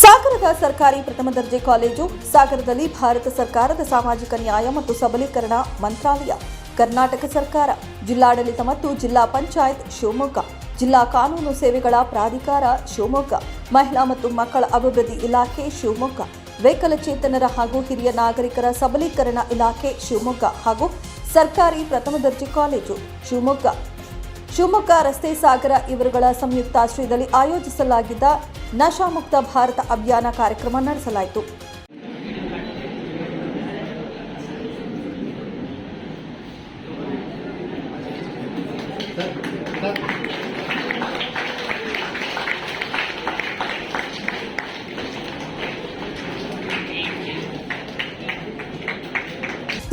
ಸಾಗರದ ಸರ್ಕಾರಿ ಪ್ರಥಮ ದರ್ಜೆ ಕಾಲೇಜು, ಸಾಗರದಲ್ಲಿ ಭಾರತ ಸರ್ಕಾರದ ಸಾಮಾಜಿಕ ನ್ಯಾಯ ಮತ್ತು ಸಬಲೀಕರಣ ಮಂತ್ರಾಲಯ, ಕರ್ನಾಟಕ ಸರ್ಕಾರ, ಜಿಲ್ಲಾಡಳಿತ ಮತ್ತು ಜಿಲ್ಲಾ ಪಂಚಾಯತ್ ಶಿವಮೊಗ್ಗ, ಜಿಲ್ಲಾ ಕಾನೂನು ಸೇವೆಗಳ ಪ್ರಾಧಿಕಾರ ಶಿವಮೊಗ್ಗ, ಮಹಿಳಾ ಮತ್ತು ಮಕ್ಕಳ ಅಭಿವೃದ್ಧಿ ಇಲಾಖೆ ಶಿವಮೊಗ್ಗ, ವಿಕಲಚೇತನರ ಹಾಗೂ ಹಿರಿಯ ನಾಗರಿಕರ ಸಬಲೀಕರಣ ಇಲಾಖೆ ಶಿವಮೊಗ್ಗ ಹಾಗೂ ಸರ್ಕಾರಿ ಪ್ರಥಮ ದರ್ಜೆ ಕಾಲೇಜು ಶಿವಮೊಗ್ಗ. ಶಿವಮೊಗ್ಗ ರಸ್ತೆ ಸಾಗರ ಇವರುಗಳ ಸಂಯುಕ್ತಾಶ್ರಯದಲ್ಲಿ ಆಯೋಜಿಸಲಾಗಿದ್ದ ನಶಾಮುಕ್ತ ಭಾರತ ಅಭಿಯಾನ ಕಾರ್ಯಕ್ರಮ ನಡೆಸಲಾಯಿತು.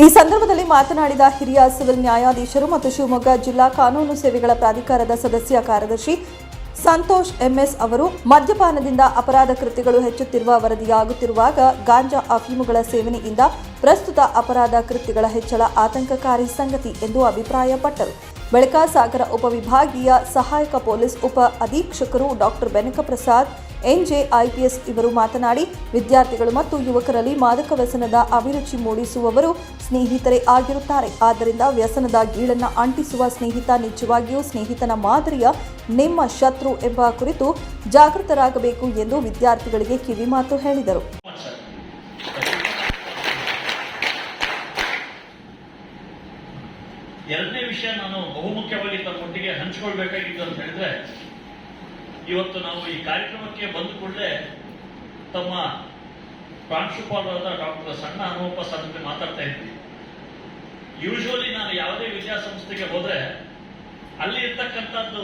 ಈ ಸಂದರ್ಭದಲ್ಲಿ ಮಾತನಾಡಿದ ಹಿರಿಯ ಸಿವಿಲ್ ನ್ಯಾಯಾಧೀಶರು ಮತ್ತು ಶಿವಮೊಗ್ಗ ಜಿಲ್ಲಾ ಕಾನೂನು ಸೇವೆಗಳ ಪ್ರಾಧಿಕಾರದ ಸದಸ್ಯ ಕಾರ್ಯದರ್ಶಿ ಸಂತೋಷ್ ಎಂಎಸ್ ಅವರು, ಮದ್ಯಪಾನದಿಂದ ಅಪರಾಧ ಕೃತ್ಯಗಳು ಹೆಚ್ಚುತ್ತಿರುವ ವರದಿಯಾಗುತ್ತಿರುವಾಗ ಗಾಂಜಾ ಅಫೀಮುಗಳ ಸೇವನೆಯಿಂದ ಪ್ರಸ್ತುತ ಅಪರಾಧ ಕೃತ್ಯಗಳ ಹೆಚ್ಚಳ ಆತಂಕಕಾರಿ ಸಂಗತಿ ಎಂದು ಅಭಿಪ್ರಾಯಪಟ್ಟರು. ಬಳಿಕ ಸಾಗರ ಉಪವಿಭಾಗೀಯ ಸಹಾಯಕ ಪೊಲೀಸ್ ಉಪ ಅಧೀಕ್ಷಕರು doctor Benaka Prasad, N J IPS ಇವರು ಮಾತನಾಡಿ, ವಿದ್ಯಾರ್ಥಿಗಳು ಮತ್ತು ಯುವಕರಲ್ಲಿ ಮಾದಕ ವ್ಯಸನದ ಅಭಿರುಚಿ ಮೂಡಿಸುವವರು ಸ್ನೇಹಿತರೇ ಆಗಿರುತ್ತಾರೆ. ಆದ್ದರಿಂದ ವ್ಯಸನದ ಗೀಳನ್ನು ಅಂಟಿಸುವ ಸ್ನೇಹಿತ ನಿಜವಾಗಿಯೂ ಸ್ನೇಹಿತನ ಮಾದರಿಯ ನಿಮ್ಮ ಶತ್ರು ಎಂಬ ಕುರಿತು ಜಾಗೃತರಾಗಬೇಕು ಎಂದು ವಿದ್ಯಾರ್ಥಿಗಳಿಗೆ ಕಿವಿಮಾತು ಹೇಳಿದರು. ಎರಡನೇ ವಿಷಯ ನಾನು ಬಹುಮುಖ್ಯವಾಗಿ ತಮ್ಮೊಟ್ಟಿಗೆ ಹಂಚಿಕೊಳ್ಬೇಕಾಗಿತ್ತು ಅಂತ ಹೇಳಿದ್ರೆ, ಇವತ್ತು ನಾವು ಈ ಕಾರ್ಯಕ್ರಮಕ್ಕೆ ಬಂದ ಕೂಡಲೇ ತಮ್ಮ ಪ್ರಾಂಶುಪಾಲರಾದ ಡಾಕ್ಟರ್ ಸಣ್ಣ ಹನುಮಪ್ಪ ಜೊತೆ ಮಾತಾಡ್ತಾ ಇದ್ವಿ. ಯೂಶುವಲಿ ನಾನು ಯಾವುದೇ ವಿದ್ಯಾಸಂಸ್ಥೆಗೆ ಹೋದ್ರೆ ಅಲ್ಲಿ ಇರ್ತಕ್ಕಂಥದ್ದು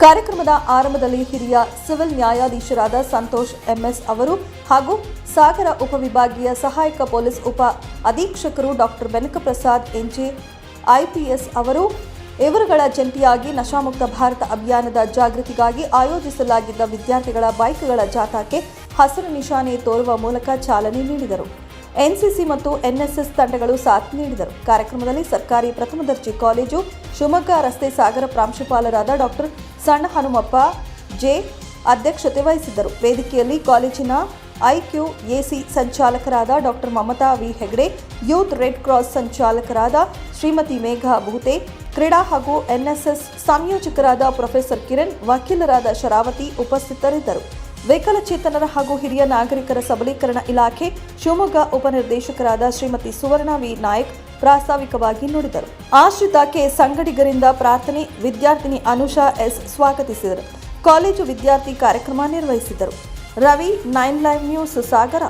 ಕಾರ್ಯಕ್ರಮದ ಆರಂಭದಲ್ಲಿ ಹಿರಿಯ ಸಿವಿಲ್ ನ್ಯಾಯಾಧೀಶರಾದ ಸಂತೋಷ್ ಎಂಎಸ್ ಅವರು ಹಾಗೂ ಸಾಗರ ಉಪವಿಭಾಗೀಯ ಸಹಾಯಕ ಪೊಲೀಸ್ ಉಪ ಅಧೀಕ್ಷಕರು doctor Benaka Prasad N J IPS ಅವರು ಇವರುಗಳ ಜಂಟಿಯಾಗಿ ನಶಾಮುಕ್ತ ಭಾರತ ಅಭಿಯಾನದ ಜಾಗೃತಿಗಾಗಿ ಆಯೋಜಿಸಲಾಗಿದ್ದ ವಿದ್ಯಾರ್ಥಿಗಳ ಬೈಕ್ಗಳ ಜಾಥಾಕ್ಕೆ ಹಸಿರು ನಿಶಾನೆ ತೋರುವ ಮೂಲಕ ಚಾಲನೆ ನೀಡಿದರು. ಎನ್ಸಿಸಿ ಮತ್ತು ಎನ್ಎಸ್ಎಸ್ ತಂಡಗಳು ಸಾಥ್ ನೀಡಿದರು. ಕಾರ್ಯಕ್ರಮದಲ್ಲಿ ಸರ್ಕಾರಿ ಪ್ರಥಮ ದರ್ಜೆ ಕಾಲೇಜು, ಶಿವಮೊಗ್ಗ ರಸ್ತೆ ಸಾಗರ ಪ್ರಾಂಶುಪಾಲರಾದ ಡಾಕ್ಟರ್ ಸಣ್ಣ ಹನುಮಪ್ಪ, ಜೆ. ಅಧ್ಯಕ್ಷತೆ ವಹಿಸಿದ್ದರು. ವೇದಿಕೆಯಲ್ಲಿ ಕಾಲೇಜಿನ IQ AC ಸಂಚಾಲಕರಾದ doctor Mamata V. Hegde, youth red cross ಸಂಚಾಲಕರಾದ Shrimati Megha Bhute, ಕ್ರೀಡಾ ಹಾಗೂ ಎನ್ಎಸ್ಎಸ್ ಸಂಯೋಜಕರಾದ ಪ್ರೊಫೆಸರ್ ಕಿರಣ್, ವಕೀಲರಾದ ಶರಾವತಿ ಉಪಸ್ಥಿತರಿದ್ದರು. ವಿಕಲಚೇತನರ ಹಾಗೂ ಹಿರಿಯ ನಾಗರಿಕರ ಸಬಲೀಕರಣ ಇಲಾಖೆ ಶಿವಮೊಗ್ಗ ಉಪನಿರ್ದೇಶಕರಾದ ಶ್ರೀಮತಿ ಸುವರ್ಣ ವಿ. ನಾಯಕ್ ಪ್ರಾಸ್ತಾವಿಕವಾಗಿ ನುಡಿದರು. ಆಶ್ರಿತ ಕೆ. ಸಂಗಡಿಗರಿಂದ ಪ್ರಾರ್ಥನೆ, ವಿದ್ಯಾರ್ಥಿನಿ ಅನುಷಾ ಎಸ್ ಸ್ವಾಗತಿಸಿದರು. ಕಾಲೇಜು ವಿದ್ಯಾರ್ಥಿ ಕಾರ್ಯಕ್ರಮ ನಿರ್ವಹಿಸಿದರು. Ravi, nine live news, Sagara.